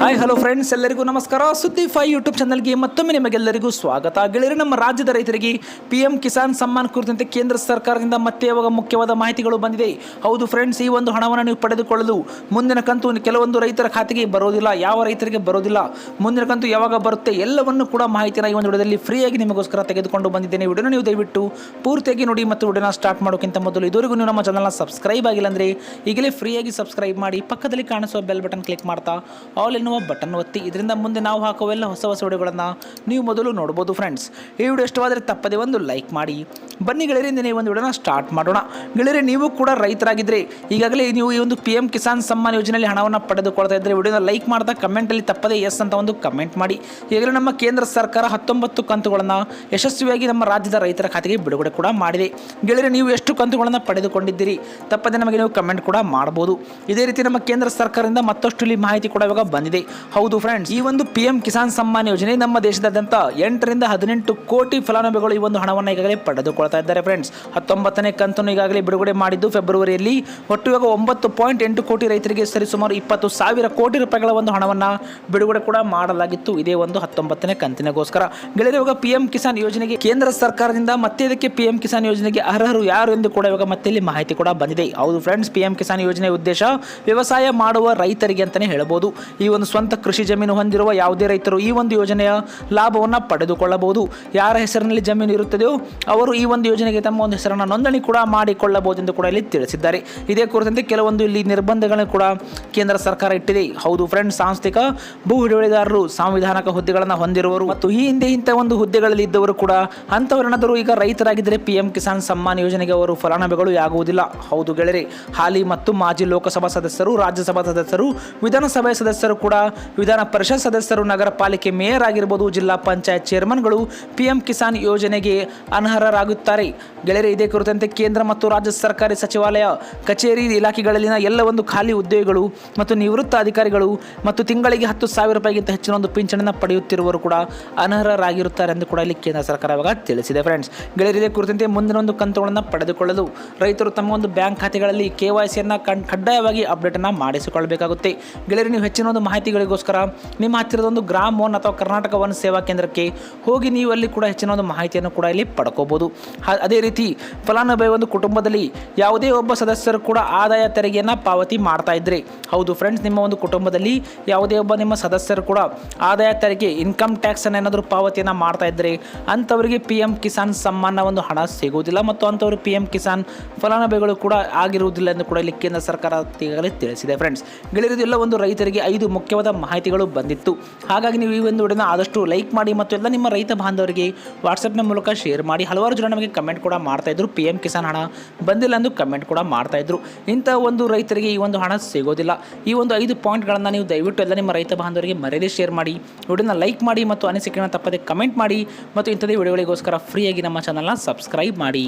Hi hello friends ಎಲ್ಲರಿಗೂ ನಮಸ್ಕಾರ. ಸುದ್ದಿ ಫೈ ಯೂಟ್ಯೂಬ್ ಚಾನಲ್ಗೆ ಮತ್ತೊಮ್ಮೆ ನಿಮಗೆಲ್ಲರಿಗೂ ಸ್ವಾಗತ. ಗೆಳೆಯರು, ನಮ್ಮ ರಾಜ್ಯದ ರೈತರಿಗೆ ಪಿ ಎಂ ಕಿಸಾನ್ ಸಮ್ಮಾನ್ ಕುರಿತಂತೆ ಕೇಂದ್ರ ಸರ್ಕಾರದಿಂದ ಮತ್ತೆ ಯಾವಾಗ ಮುಖ್ಯವಾದ ಮಾಹಿತಿಗಳು ಬಂದಿದೆ? ಹೌದು ಫ್ರೆಂಡ್ಸ್ ಈ ಒಂದು ಹಣವನ್ನು ನೀವು ಪಡೆದುಕೊಳ್ಳಲು ಮುಂದಿನ ಕಂತು ಕೆಲವೊಂದು ರೈತರ ಖಾತೆಗೆ ಬರೋದಿಲ್ಲ. ಯಾವ ರೈತರಿಗೆ ಬರೋದಿಲ್ಲ? ಮುಂದಿನ ಕಂತು ಯಾವಾಗ ಬರುತ್ತೆ? ಎಲ್ಲವನ್ನು ಕೂಡ ಮಾಹಿತಿನ ಈ ಒಂದು ವಿಡಿಯೋದಲ್ಲಿ ಫ್ರೀಯಾಗಿ ನಿಮಗೋಸ್ಕರ ತೆಗೆದುಕೊಂಡು ಬಂದಿದ್ದೇನೆ. ವಿಡಿಯೋನ ನೀವು ದಯವಿಟ್ಟು ಪೂರ್ತಿಯಾಗಿ ನೋಡಿ ಮತ್ತು ವಿಡಿಯೋನ ಸ್ಟಾರ್ಟ್ ಮಾಡೋಕ್ಕಿಂತ ಮೊದಲು ಇದುವರೆಗೂ ನೀವು ನಮ್ಮ ಚಾನಲ್ನ ಸಬ್ಸ್ಕ್ರೈಬ್ ಆಗಿಲ್ಲ ಅಂದರೆ ಈಗಲೇ ಫ್ರೀಯಾಗಿ ಸಬ್ಸ್ಕ್ರೈಬ್ ಮಾಡಿ ಪಕ್ಕದಲ್ಲಿ ಕಾಣಿಸುವ ಬೆಲ್ ಬಟನ್ ಕ್ಲಿಕ್ ಮಾಡ್ತಾ ಆಲ್ ಎನ್ನುವ ಬಟನ್ ಒತ್ತಿ ಇದರಿಂದ ಮುಂದೆ ನಾವು ಹಾಕುವೆಲ್ಲ ಹೊಸ ಹೊಸ ವಿಡಿಯೋಗಳನ್ನು ನೀವು ಮೊದಲು ನೋಡ್ಬೋದು ಫ್ರೆಂಡ್ಸ್ ಈ ವಿಡಿಯೋ ಇಷ್ಟವಾದರೆ ತಪ್ಪದೆ ಒಂದು ಲೈಕ್ ಮಾಡಿ. ಬನ್ನಿ ಗೆಳೆಯರಿಂದ ನೀವು ಒಂದು ವಿಡಿಯೋನ ಸ್ಟಾರ್ಟ್ ಮಾಡೋಣ. ಗೆಳೆಯರೆ, ನೀವು ಕೂಡ ರೈತರಾಗಿದ್ದರೆ ಈಗಾಗಲೇ ನೀವು ಈ ಒಂದು ಪಿ ಎಂ ಕಿಸಾನ್ ಸಮ್ಮಾನ್ ಯೋಜನೆಯಲ್ಲಿ ಹಣವನ್ನು ಪಡೆದುಕೊಳ್ತಾ ಇದ್ದರೆ ವಿಡಿಯೋನ ಲೈಕ್ ಮಾಡ್ತಾ ಕಮೆಂಟಲ್ಲಿ ತಪ್ಪದೆ ಎಸ್ ಅಂತ ಒಂದು ಕಮೆಂಟ್ ಮಾಡಿ. ಈಗಾಗಲೇ ನಮ್ಮ ಕೇಂದ್ರ ಸರ್ಕಾರ ಹತ್ತೊಂಬತ್ತು ಕಂತುಗಳನ್ನು ಯಶಸ್ವಿಯಾಗಿ ನಮ್ಮ ರಾಜ್ಯದ ರೈತರ ಖಾತೆಗೆ ಬಿಡುಗಡೆ ಕೂಡ ಮಾಡಿದೆ. ಗೆಳೆಯರೆ, ನೀವು ಎಷ್ಟು ಕಂತುಗಳನ್ನು ಪಡೆದುಕೊಂಡಿದ್ದೀರಿ? ತಪ್ಪದೆ ನಮಗೆ ನೀವು ಕಮೆಂಟ್ ಕೂಡ ಮಾಡಬಹುದು ಇದೇ ರೀತಿ ನಮ್ಮ ಕೇಂದ್ರ ಸರ್ಕಾರದಿಂದ ಮತ್ತಷ್ಟು ಇಲ್ಲಿ ಮಾಹಿತಿ ಕೂಡ ಇವಾಗ ಬಂದಿದೆ. ಹೌದು ಫ್ರೆಂಡ್ಸ್ ಈ ಒಂದು ಪಿ ಕಿಸಾನ್ ಸಮ್ಮಾನ್ ಯೋಜನೆ ನಮ್ಮ ದೇಶದಾದ್ಯಂತ ಎಂಟರಿಂದ ಹದಿನೆಂಟು ಕೋಟಿ ಫಲಾನುಭವಿಗಳು ಈ ಒಂದು ಹಣವನ್ನು ಈಗಾಗಲೇ ಪಡೆದುಕೊಳ್ತಾ ಇದ್ದಾರೆ ಫ್ರೆಂಡ್ಸ್ ಹತ್ತೊಂಬತ್ತನೇ ಕಂತನ್ನು ಈಗಾಗಲೇ ಬಿಡುಗಡೆ ಮಾಡಿದ್ದು ಫೆಬ್ರವರಿಯಲ್ಲಿ ಒಟ್ಟು ಇವಾಗ ಒಂಬತ್ತು ಕೋಟಿ ರೈತರಿಗೆ ಸರಿಸುಮಾರು ಇಪ್ಪತ್ತು ಸಾವಿರ ಕೋಟಿ ರೂಪಾಯಿಗಳ ಒಂದು ಹಣವನ್ನು ಬಿಡುಗಡೆ ಕೂಡ ಮಾಡಲಾಗಿತ್ತು. ಇದೇ ಒಂದು ಹತ್ತೊಂಬತ್ತನೇ ಕಂತಿನಗೋಸ್ಕರ. ಗೆಳೆಯರು, ಇವಾಗ ಪಿ ಕಿಸಾನ್ ಯೋಜನೆಗೆ ಕೇಂದ್ರ ಸರ್ಕಾರದಿಂದ ಮತ್ತೆ ಇದಕ್ಕೆ ಪಿ ಕಿಸಾನ್ ಯೋಜನೆಗೆ ಅರ್ಹರು ಯಾರು ಎಂದು ಕೂಡ ಇವಾಗ ಮತ್ತೆ ಇಲ್ಲಿ ಮಾಹಿತಿ ಕೂಡ ಬಂದಿದೆ. ಹೌದು ಫ್ರೆಂಡ್ಸ್ ಪಿ ಕಿಸಾನ್ ಯೋಜನೆ ಉದ್ದೇಶ ವ್ಯವಸಾಯ ಮಾಡುವ ರೈತರಿಗೆ ಅಂತಾನೆ ಹೇಳಬಹುದು ಈ ಒಂದು ಸ್ವಂತ ಕೃಷಿ ಜಮೀನು ಹೊಂದಿರುವ ಯಾವುದೇ ರೈತರು ಈ ಒಂದು ಯೋಜನೆಯ ಲಾಭವನ್ನು ಪಡೆದುಕೊಳ್ಳಬಹುದು. ಯಾರ ಹೆಸರಿನಲ್ಲಿ ಜಮೀನು ಇರುತ್ತದೆಯೋ ಅವರು ಈ ಒಂದು ಯೋಜನೆಗೆ ತಮ್ಮ ಒಂದು ಹೆಸರನ್ನು ನೋಂದಣಿ ಕೂಡ ಮಾಡಿಕೊಳ್ಳಬಹುದು ಎಂದು ಕೂಡ ಇಲ್ಲಿ ತಿಳಿಸಿದ್ದಾರೆ. ಇದೇ ಕುರಿತಂತೆ ಕೆಲವೊಂದು ಇಲ್ಲಿ ನಿರ್ಬಂಧಗಳನ್ನು ಕೂಡ ಕೇಂದ್ರ ಸರ್ಕಾರ ಇಟ್ಟಿದೆ. ಹೌದು ಫ್ರೆಂಡ್ಸ್ ಸಾಂಸ್ಥಿಕ ಭೂ ಹಿಡುವಳಿದಾರರು ಸಾಂವಿಧಾನಿಕ ಹುದ್ದೆಗಳನ್ನು ಹೊಂದಿರುವವರು ಮತ್ತು ಈ ಹಿಂದೆ ಇಂಥ ಒಂದು ಹುದ್ದೆಗಳಲ್ಲಿ ಇದ್ದವರು ಕೂಡ ಅಂಥವರೇನಾದರೂ ಈಗ ರೈತರಾಗಿದ್ದರೆ ಪಿ ಎಂ ಕಿಸಾನ್ ಸಮ್ಮಾನ್ ಯೋಜನೆಗೆ ಅವರು ಫಲಾನುಭವಿಗಳು ಆಗುವುದಿಲ್ಲ ಹೌದು ಗೆಳೆಯರೆ, ಹಾಲಿ ಮತ್ತು ಮಾಜಿ ಲೋಕಸಭಾ ಸದಸ್ಯರು, ರಾಜ್ಯಸಭಾ ಸದಸ್ಯರು, ವಿಧಾನಸಭೆ ಸದಸ್ಯರು ಕೂಡ ವಿಧಾನ ಪರಿಷತ್ ಸದಸ್ಯರು ನಗರ ಪಾಲಿಕೆ ಮೇಯರ್ ಆಗಿರ್ಬೋದು ಜಿಲ್ಲಾ ಪಂಚಾಯತ್ ಚೇರ್ಮನ್ಗಳು ಪಿಎಂ ಕಿಸಾನ್ ಯೋಜನೆಗೆ ಅನರ್ಹರಾಗುತ್ತಾರೆ. ಗೆಳೆಯರೆ, ಇದೇ ಕುರಿತಂತೆ ಕೇಂದ್ರ ಮತ್ತು ರಾಜ್ಯ ಸರ್ಕಾರಿ ಸಚಿವಾಲಯ, ಕಚೇರಿ ಇಲಾಖೆಗಳಲ್ಲಿನ ಎಲ್ಲ ಒಂದು ಖಾಲಿ ಹುದ್ದೆಗಳು ಮತ್ತು ನಿವೃತ್ತ ಅಧಿಕಾರಿಗಳು ಮತ್ತು ತಿಂಗಳಿಗೆ ಹತ್ತು ಸಾವಿರ ರೂಪಾಯಿಗಿಂತ ಹೆಚ್ಚಿನ ಒಂದು ಪಿಂಚಣಿಯನ್ನು ಪಡೆಯುತ್ತಿರುವವರು ಕೂಡ ಅನರ್ಹರಾಗಿರುತ್ತಾರೆ ಎಂದು ಕೂಡ ಇಲ್ಲಿ ಕೇಂದ್ರ ಸರ್ಕಾರ ಇವಾಗ ತಿಳಿಸಿದೆ ಫ್ರೆಂಡ್ಸ್. ಗೆಳೆಯರು, ಇದೇ ಕುರಿತಂತೆ ಮುಂದಿನ ಒಂದು ಕಂತುಗಳನ್ನು ಪಡೆದುಕೊಳ್ಳಲು ರೈತರು ತಮ್ಮ ಒಂದು ಬ್ಯಾಂಕ್ ಖಾತೆಗಳಲ್ಲಿ ಕೆ ವೈ ಸಿಯನ್ನು ಕಡ್ಡಾಯವಾಗಿ ಅಪ್ಡೇಟನ್ನು ಮಾಡಿಸಿಕೊಳ್ಳಬೇಕಾಗುತ್ತೆ ಗೆಳೆಯರು, ನೀವು ಹೆಚ್ಚಿನ ಒಂದು ಮಾಹಿತಿಗಳಿಗೋಸ್ಕರ ನಿಮ್ಮ ಹತ್ತಿರದ ಒಂದು ಗ್ರಾಮ ಒನ್ ಅಥವಾ ಕರ್ನಾಟಕ ಒನ್ ಸೇವಾ ಕೇಂದ್ರಕ್ಕೆ ಹೋಗಿ ನೀವು ಅಲ್ಲಿ ಕೂಡ ಹೆಚ್ಚಿನ ಒಂದು ಮಾಹಿತಿಯನ್ನು ಕೂಡ ಇಲ್ಲಿ ಪಡ್ಕೋಬೋದು. ಅದೇ ರೀತಿ ಫಲಾನುಭವಿ ಒಂದು ಕುಟುಂಬದಲ್ಲಿ ಯಾವುದೇ ಒಬ್ಬ ಸದಸ್ಯರು ಕೂಡ ಆದಾಯ ತೆರಿಗೆಯನ್ನು ಪಾವತಿ ಮಾಡ್ತಾ ಹೌದು ಫ್ರೆಂಡ್ಸ್ ನಿಮ್ಮ ಒಂದು ಕುಟುಂಬದಲ್ಲಿ ಯಾವುದೇ ಒಬ್ಬ ನಿಮ್ಮ ಸದಸ್ಯರು ಕೂಡ ಆದಾಯ ತೆರಿಗೆ ಇನ್ಕಮ್ ಟ್ಯಾಕ್ಸ್ ಅನ್ನು ಏನಾದರೂ ಪಾವತಿಯನ್ನು ಮಾಡ್ತಾ ಇದ್ದರೆ ಅಂಥವರಿಗೆ ಪಿ ಎಂ ಕಿಸಾನ್ ಸಮ್ಮಾನ ಒಂದು ಹಣ ಸಿಗುವುದಿಲ್ಲ ಮತ್ತು ಅಂಥವರು ಪಿ ಎಂ ಕಿಸಾನ್ ಫಲಾನುಭವಿಗಳು ಕೂಡ ಆಗಿರುವುದಿಲ್ಲ ಎಂದು ಕೂಡ ಇಲ್ಲಿ ಕೇಂದ್ರ ಸರ್ಕಾರ ತಿಳಿಸಿದೆ. ಫ್ರೆಂಡ್ಸ್ ಗೆಳೆಯರು ಎಲ್ಲ ಒಂದು ರೈತರಿಗೆ ಐದು ಮುಖ್ಯವಾದ ಮಾಹಿತಿಗಳು ಬಂದಿತ್ತು. ಹಾಗಾಗಿ ನೀವು ಈ ಒಂದು ವಿಡಿಯೋನ ಆದಷ್ಟು ಲೈಕ್ ಮಾಡಿ ಮತ್ತು ಎಲ್ಲ ನಿಮ್ಮ ರೈತ ಬಾಂಧವರಿಗೆ ವಾಟ್ಸಪ್ನ ಮೂಲಕ ಶೇರ್ ಮಾಡಿ. ಹಲವಾರು ಜನ ನಮಗೆ ಕಮೆಂಟ್ ಕೂಡ ಮಾಡ್ತಾ ಇದ್ರು. ಪಿ ಎಂ ಕಿಸಾನ್ ಹಣ ಬಂದಿಲ್ಲ ಎಂದು ಕಮೆಂಟ್ ಕೂಡ ಮಾಡ್ತಾ ಇದ್ರು. ಇಂಥ ಒಂದು ರೈತರಿಗೆ ಈ ಒಂದು ಹಣ ಸಿಗೋದಿಲ್ಲ. ಈ ಒಂದು ಐದು ಪಾಯಿಂಟ್ಗಳನ್ನು ನೀವು ದಯವಿಟ್ಟು ಎಲ್ಲ ನಿಮ್ಮ ರೈತ ಬಾಂಧವರಿಗೆ ಮರೆಯದೆ ಶೇರ್ ಮಾಡಿ. ವಿಡಿಯೋನ ಲೈಕ್ ಮಾಡಿ ಮತ್ತು ಅನಿಸಿಕೆಯನ್ನು ತಪ್ಪದೆ ಕಮೆಂಟ್ ಮಾಡಿ ಮತ್ತು ಇಂಥದೇ ವಿಡಿಯೋಗಳಿಗೋಸ್ಕರ ಫ್ರೀಯಾಗಿ ನಮ್ಮ ಚಾನಲ್ನ ಸಬ್ಸ್ಕ್ರೈಬ್ ಮಾಡಿ.